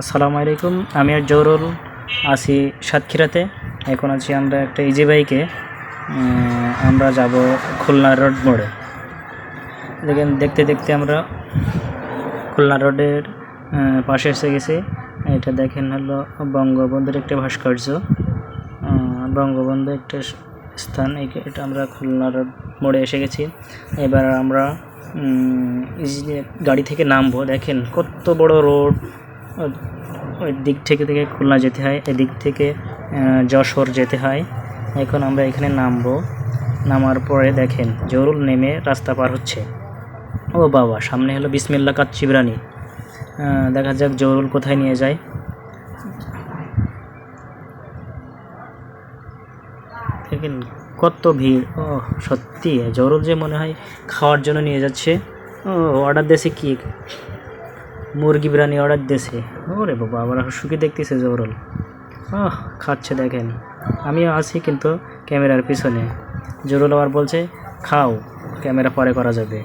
আসসালামু আলাইকুম। আমি আর জৌরুল আছি সাতক্ষীরাতে। এখন আছি আমরা একটা ইজি বাইকে আমরা যাব খুলনা রোড মোড়ে। দেখেন, দেখতে দেখতে আমরা খুলনা রোডের পাশে এসে গেছি। এটা দেখেন হলো বঙ্গবন্ধুর একটা ভাস্কর্য। বঙ্গবন্ধু একটা স্থান। এটা আমরা খুলনা রোড মোড়ে এসে গেছি। এবার আমরা গাড়ি থেকে নামবো। দেখেন কত বড় রোড। ওই দিক থেকে থেকে খুলনা যেতে হয়, এদিক থেকে যশোর যেতে হয়। এখন আমরা এখানে নামবো। নামার পরে দেখেন, জরুল নেমে রাস্তা পার হচ্ছে। ও বাবা, সামনে হলো বিসমিল্লা কাচ্চি বিরানি দেখা যাক জরুল কোথায় নিয়ে যায়। দেখেন, কত ভিড়। ও, সত্যি, জরুল যে মনে হয় খাওয়ার জন্য নিয়ে যাচ্ছে। ও অর্ডার দিয়েছে কি? মুরগি বিরিয়ানি অর্ডার দিয়েছে। ওরে বাবা আবার সুখী দেখতেছে জবরল। আহ, খাচ্ছে দেখেন। আমিও আছি কিন্তু ক্যামেরার পিছনে। জরুল আবার বলছে, খাও, ক্যামেরা পরে করা যাবে।